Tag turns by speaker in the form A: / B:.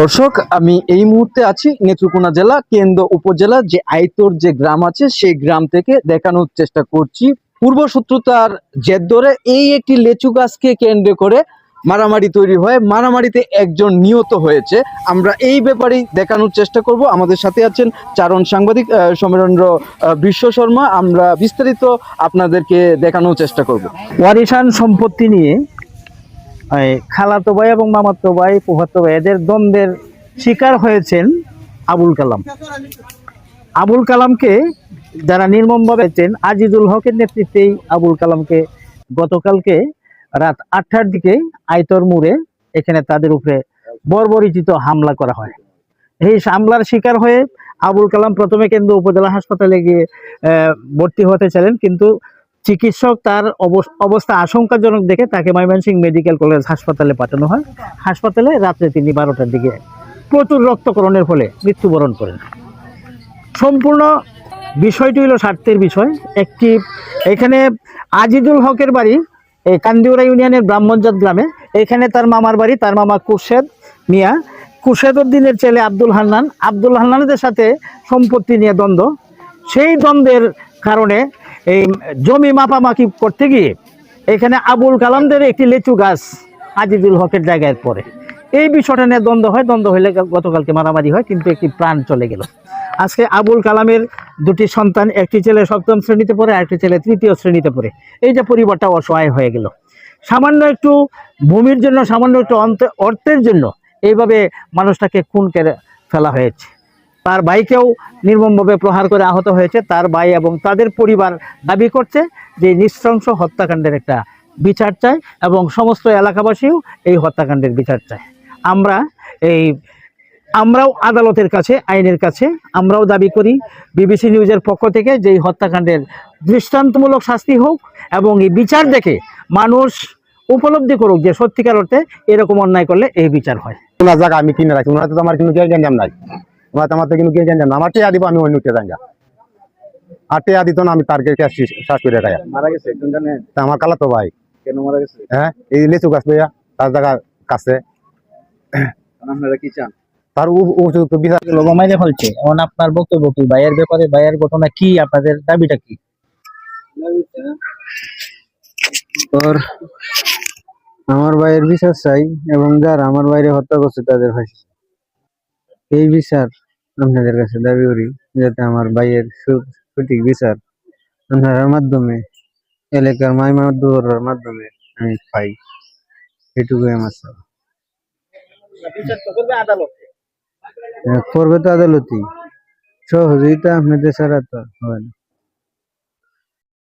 A: দর্শক, আমি এই মুহূর্তে আছি নেত্রকোনা জেলা, কেন্দ্র উপজেলা, যে আইতর যে গ্রাম আছে, সেই গ্রাম থেকে দেখানোর চেষ্টা করছি। পূর্বশত্রুতার জেদ ধরে এই একটি লেচু গাছকে কেন্দ্র করে মারামারি তৈরি হয়, মারামারিতে একজন নিহত হয়েছে। আমরা এই ব্যাপারেই দেখানোর চেষ্টা করব। আমাদের সাথে আছেন চারণ সাংবাদিক সমরেন্দ্র বিশ্ব শর্মা। আমরা বিস্তারিত আপনাদেরকে দেখানোর চেষ্টা করব।
B: ওয়ারিশান সম্পত্তি নিয়ে খালাতো ভাই এবং মামাতো ভাই ফুফাতো ভাই, এদের দ্বন্দ্বের শিকার হয়েছেন আবুল কালাম। আবুল কালামকে যারা নির্মমভাবে চেন আজিজুল হকের নেতৃত্বেই আবুল কালামকে গতকালকে রাত আটটার দিকে আইতর মুড়ে এখানে তাদের উপরে বর্বরিচিত হামলা করা হয়। এই হামলার শিকার হয়ে আবুল কালাম প্রথমে কেন্দ্র উপজেলা হাসপাতালে গিয়ে ভর্তি হতে চাইলেন, কিন্তু চিকিৎসক তার অবস- অবস্থা আশঙ্কাজনক দেখে তাকে ময়মনসিংহ মেডিকেল কলেজ হাসপাতালে পাঠানো হয়। হাসপাতালে রাত্রে তিনি বারোটার দিকে প্রচুর রক্তকরণের ফলে মৃত্যুবরণ করেন। সম্পূর্ণ বিষয়টি হলো স্বার্থের বিষয়। একটি, এখানে আজিদুল হকের বাড়ি এই কান্দিউরা ইউনিয়নের ব্রাহ্মণজাত গ্রামে। এখানে তার মামার বাড়ি, তার মামা কুরশেদ মিয়া। কুরশেদ উদ্দিনের ছেলে আব্দুল হান্নান। আব্দুল হান্নানদের সাথে সম্পত্তি নিয়ে দ্বন্দ্ব। সেই দ্বন্দ্বের কারণে এই জমি মাপামাপি করতে গিয়ে এখানে আবুল কালামদের একটি লেচু গাছ আজিজুল হকের জায়গায় পড়ে। এই বিষয়টা নিয়ে দ্বন্দ্ব হয়। দ্বন্দ্ব হলে গতকালকে মারামারি হয়, কিন্তু একটি প্রাণ চলে গেল। আজকে আবুল কালামের দুটি সন্তান, একটি ছেলে সপ্তম শ্রেণীতে পড়ে, আরেকটি ছেলে তৃতীয় শ্রেণীতে পড়ে। এই যে পরিবারটা অসহায় হয়ে গেল। সামান্য একটু ভূমির জন্য, সামান্য একটু অর্থের জন্য এইভাবে মানুষটাকে খুন করে ফেলা হয়েছে। তার ভাইকেও নির্মমভাবে প্রহার করে আহত হয়েছে। তার ভাই এবং তাদের পরিবার দাবি করছে যে নৃশংস হত্যাকাণ্ডের একটা বিচার চায় এবং সমস্ত এলাকাবাসীও এই হত্যাকাণ্ডের বিচার চায়। আমরা এই আমরাও আদালতের কাছে আইনের কাছে আমরাও দাবি করি বিবিসি নিউজের পক্ষ থেকে যে এই হত্যাকাণ্ডের দৃষ্টান্তমূলক শাস্তি হোক এবং এই বিচার দেখে মানুষ উপলব্ধি করুক যে সত্যিকার অর্থে এরকম অন্যায় করলে এই বিচার হয়।
C: ওনার জায়গা আমি কিনে রাখি ওনার তো আমার কিন্তু গিয়ে জানজাম নাই। ওনার তো আমার তো কোনো গিয়ে জানজাম না আমার টিয়া দিব আমি অন্য টিয়া জানজা আর টিয়া দিত না আমি তার শ্বাস করে আমার কালা তো ভাই।
A: কেন মারা গেছে?
C: হ্যাঁ এই লিচু গাছ তার জায়গা কাছে।
A: আপনারা কি চান?
C: তার উপযুক্ত বিচার
B: মাইনে ফেলছে। এখন আপনার বক্তব্য কি? ভাইয়ের ব্যাপারে ভাইয়ের ঘটনা কি? আপনাদের দাবিটা কি?
D: আমার ভাইয়ের বিচার চাই এবং যারা আমার বাইরে হত্যা করছে তাদের ফাঁসি এই বিচার আপনাদের কাছে দাবি করি যাতে আমার ভাইয়ের সু- সঠিক বিচার আপনার মাধ্যমে এলাকার মাইমার মাধ্যমে আমি পাই। এটুকুই আমার চাওয়া। আহ, করবে তো আদালতই। সহযোগিতা আপনাদের ছাড়া তো হবে না।